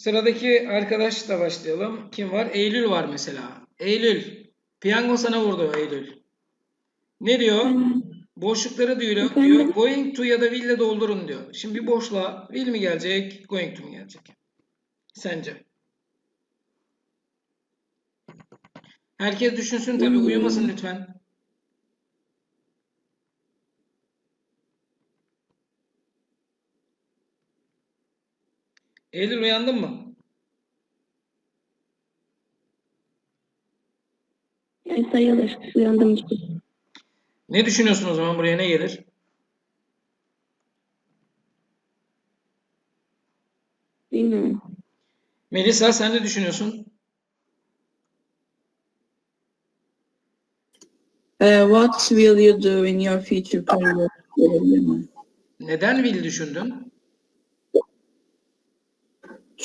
Sıradaki arkadaşla başlayalım. Kim var? Eylül var mesela. Eylül. Piyango sana vurdu Eylül. Ne diyor? Boşlukları diyor, diyor. Going to ya da will ile doldurun diyor. Şimdi bir boşluğa will mi gelecek, going to mu gelecek? Sence? Herkes düşünsün tabii. Uyumasın lütfen. Eylül uyandın mı? Yani sayılır. Uyandım gibi. Ne düşünüyorsun o zaman buraya ne gelir? Bilmiyorum. Melisa sen ne düşünüyorsun? Uh, what will you do in your future career? Neden will düşündün?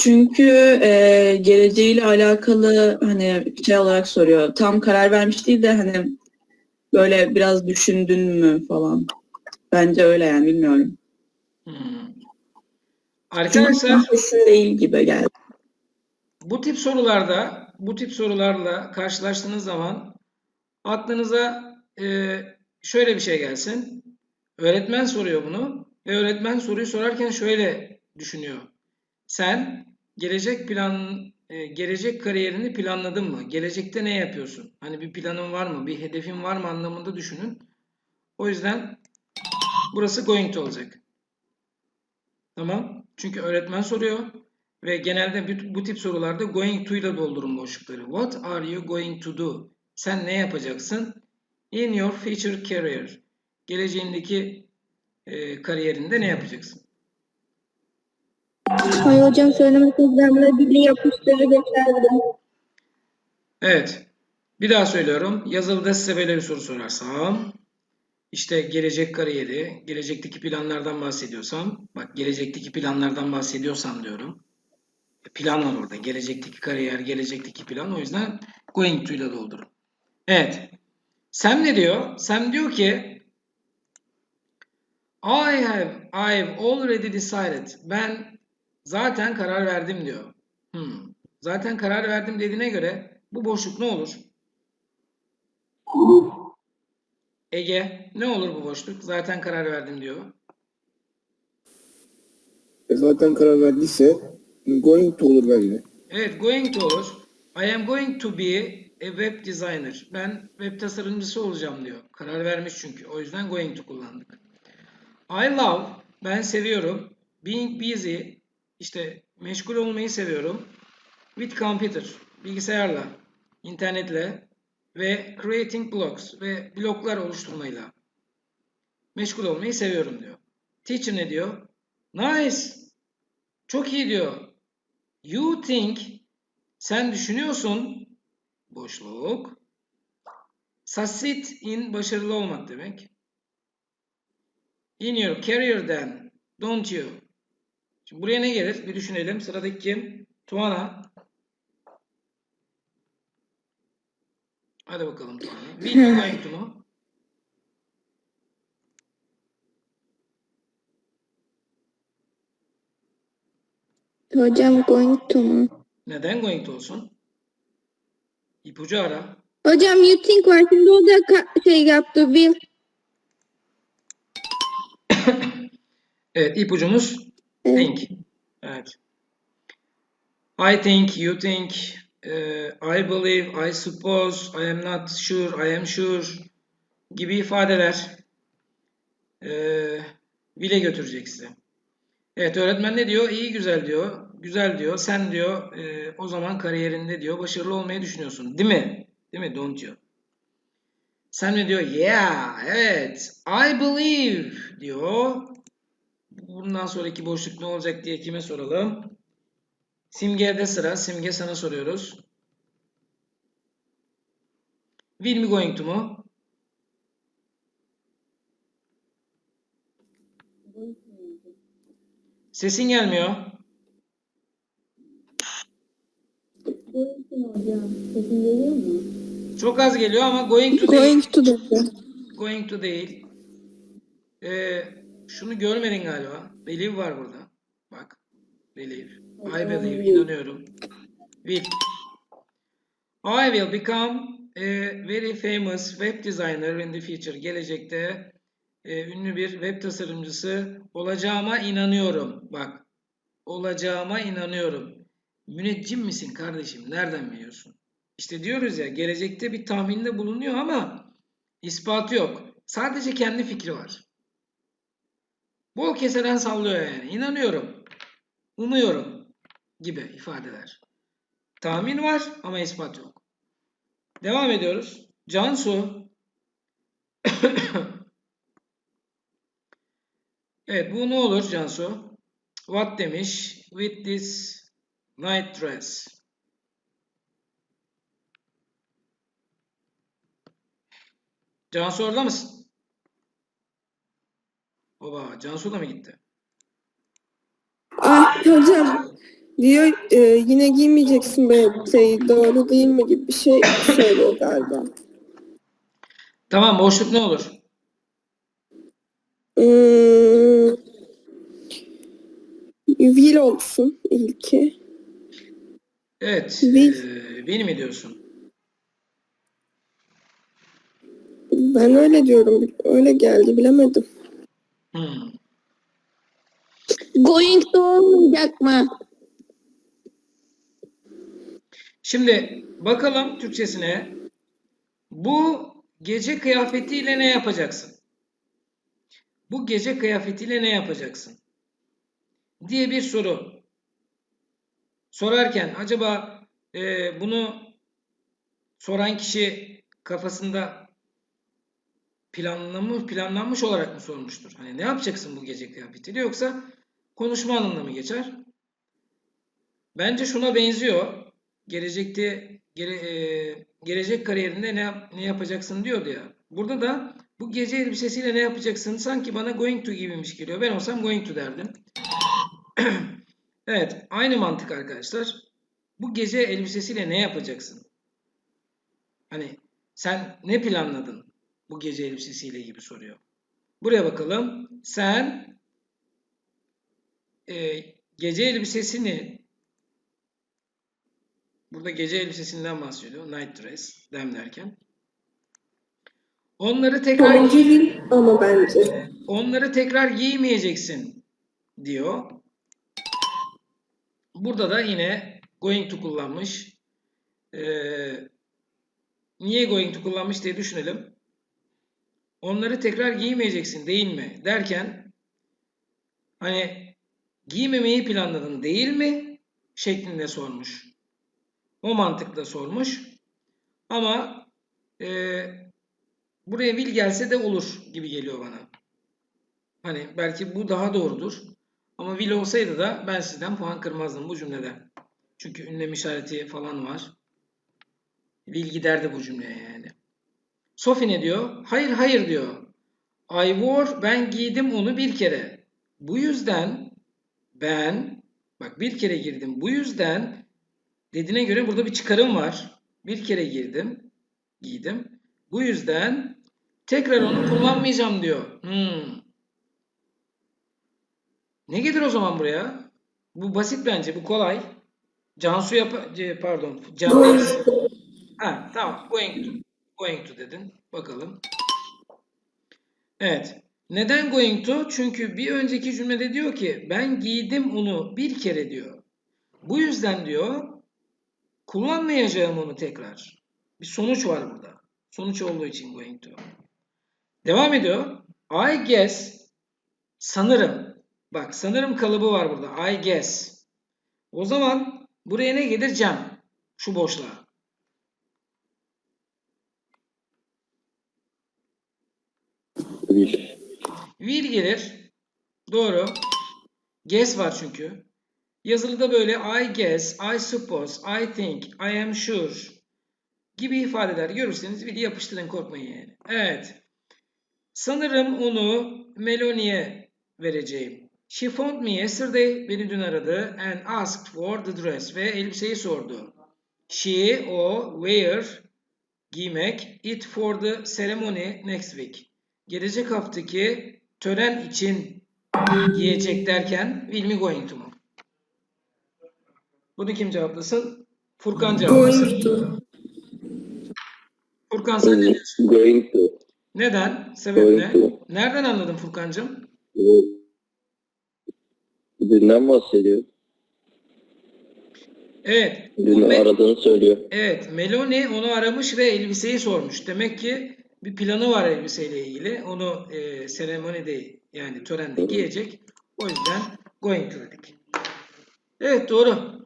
Çünkü e, geleceğiyle alakalı hani şey olarak soruyor. Tam karar vermiş değil de hani böyle biraz düşündün mü falan. Bence öyle yani bilmiyorum. Hmm. Arkadaşlar kesin değil gibi geldi. bu tip sorularda, bu tip sorularla karşılaştığınız zaman aklınıza e, şöyle bir şey gelsin. Öğretmen soruyor bunu ve öğretmen soruyu sorarken şöyle düşünüyor. Sen gelecek plan, e, gelecek kariyerini planladın mı? Gelecekte ne yapıyorsun? Hani bir planın var mı? Bir hedefin var mı anlamında düşünün. O yüzden burası going to olacak. Tamam. Çünkü öğretmen soruyor ve genelde bu, tip sorularda going to ile doldurun boşlukları. What are you going to do? Sen ne yapacaksın? In your future career. Geleceğindeki e, kariyerinde ne yapacaksın? Ay hocam ben buna dili yapıştırır geçerdim. Evet. Bir daha söylüyorum. Yazılıda size böyle bir soru sorarsam işte gelecek kariyeri, gelecekteki planlardan bahsediyorsam bak gelecekteki planlardan bahsediyorsam diyorum. Plan var orada. Gelecekteki kariyer, gelecekteki plan. O yüzden going to ile doldurun. Evet. Sam ne diyor? Sam diyor ki I have I've already decided. Ben zaten karar verdim diyor. Hmm. Zaten karar verdim dediğine göre bu boşluk ne olur? Ege ne olur bu boşluk? Zaten karar verdim diyor. E zaten karar verdiyse going to olur bence. Evet, going to olur. I am going to be a web designer. Ben web tasarımcısı olacağım diyor. Karar vermiş çünkü. O yüzden going to kullandık. I love, ben seviyorum. Being busy, işte meşgul olmayı seviyorum. With computer, bilgisayarla, internetle ve creating blogs ve bloglar oluşturmayla meşgul olmayı seviyorum diyor. Teacher ne diyor? Nice, çok iyi diyor. You think, sen düşünüyorsun, boşluk. Succeed in, başarılı olmak demek. In your career then, don't you? Şimdi buraya ne gelir? Bir düşünelim. Sıradaki kim? Tuana. Hadi bakalım Tuana. Going to mu? Hocam going to mu? Neden going to olsun? İpucu ara. Hocam you think var şimdi o da şey yaptı will. Evet, ipucumuz. Think. Evet. I think, you think, eh, I believe, I suppose, I am not sure, I am sure gibi ifadeler eh, will'e götürecek sizi. Evet, öğretmen ne diyor? İyi, güzel diyor. Güzel diyor. Sen diyor, eh, o zaman kariyerinde diyor, başarılı olmayı düşünüyorsun. Değil mi? Değil mi? Don't you? Sen ne diyor? Yeah, evet. I believe diyor. Bundan sonraki boşluk ne olacak diye kime soralım? Simge'de sıra. Simge sana soruyoruz. Will mi going to mu? Sesin gelmiyor. hocam. Sesin geliyor mu? Çok az geliyor ama going to değil. Going to dedi. Going to değil. Ee, şunu görmedin galiba. Believe var burada. Bak. Believe. I believe. inanıyorum. Will. I will become a very famous web designer in the future. Gelecekte e, ünlü bir web tasarımcısı olacağıma inanıyorum. Bak. Olacağıma inanıyorum. Müneccim misin kardeşim? Nereden biliyorsun? İşte diyoruz ya gelecekte bir tahminde bulunuyor ama ispatı yok. Sadece kendi fikri var. Bol keseden sallıyor yani. İnanıyorum. Umuyorum gibi ifadeler. Tahmin var ama ispat yok. Devam ediyoruz. Cansu. evet bu ne olur Cansu? What demiş? With this night dress. Cansu orada mısın? Baba Cansu da mı gitti? Ah hocam diyor e, yine giymeyeceksin böyle şey doğru değil mi gibi bir şey söylüyor galiba. Tamam boşluk ne olur? Hmm, will olsun ilki. Evet. Bil. eee, beni mi diyorsun? Ben öyle diyorum. Öyle geldi bilemedim. Hmm. Going to olmayacak mı? Şimdi bakalım Türkçesine. Bu gece kıyafetiyle ne yapacaksın? Bu gece kıyafetiyle ne yapacaksın? Diye bir soru. Sorarken acaba e, bunu soran kişi kafasında planlanmış, planlanmış olarak mı sormuştur? Hani ne yapacaksın bu gece kıyafetiyle yoksa konuşma anlamına mı geçer? Bence şuna benziyor. Gelecekte gele- e, gelecek kariyerinde ne ne yapacaksın diyordu ya. Burada da bu gece elbisesiyle ne yapacaksın sanki bana going to gibiymiş geliyor. Ben olsam going to derdim. Evet, aynı mantık arkadaşlar. Bu gece elbisesiyle ne yapacaksın? Hani sen ne planladın bu gece elbisesiyle gibi soruyor. Buraya bakalım. Sen e, gece elbisesini burada gece elbisesinden bahsediyor. Night dress demlerken. Onları tekrar Sonuncu will ama bence. onları tekrar giymeyeceksin diyor. Burada da yine going to kullanmış. Ee, niye going to kullanmış diye düşünelim. Onları tekrar giymeyeceksin değil mi? Derken hani giymemeyi planladın değil mi? şeklinde sormuş. O mantıkla sormuş. Ama e, buraya will gelse de olur gibi geliyor bana. Hani belki bu daha doğrudur. Ama will olsaydı da ben sizden puan kırmazdım bu cümleden. Çünkü ünlem işareti falan var. Will giderdi bu cümleye yani. Sophie ne diyor? Hayır hayır diyor. I wore, ben giydim onu bir kere. Bu yüzden ben, bak bir kere girdim. Bu yüzden dediğine göre burada bir çıkarım var. Bir kere girdim, giydim. Bu yüzden tekrar onu kullanmayacağım diyor. Hmm. Ne gelir o zaman buraya? Bu basit bence, bu kolay. Cansu yap pardon. Can Ha, tamam. Going to. Going to dedin. Bakalım. Evet. Neden going to? Çünkü bir önceki cümlede diyor ki ben giydim onu bir kere diyor. Bu yüzden diyor kullanmayacağım onu tekrar. Bir sonuç var burada. Sonuç olduğu için going to. Devam ediyor. I guess sanırım. Bak sanırım kalıbı var burada. I guess. O zaman buraya ne gelir? Can. Şu boşluğa. Will. Will gelir. Doğru. Guess var çünkü. Yazılıda böyle I guess, I suppose, I think, I am sure gibi ifadeler görürseniz will'i yapıştırın korkmayın yani. Evet. Sanırım onu Melanie'ye vereceğim. She phoned me yesterday. Beni dün aradı. And asked for the dress. Ve elbiseyi sordu. She, o, wear, giymek. It for the ceremony next week. Gelecek haftaki tören için giyecek derken will mi going to mu? Bunu kim cevaplasın? Furkan cevaplasın. Going to. Furkan sen ne diyorsun? Going to. Neden? Sebep ne? To. Nereden anladın Furkancığım? Bu birinden bahsediyor. Evet. me- aradığını söylüyor. Evet, Meloni onu aramış ve elbiseyi sormuş. Demek ki bir planı var elbiseyle ilgili. Onu e, seremonide yani törende giyecek. O yüzden going to dedik. Evet doğru.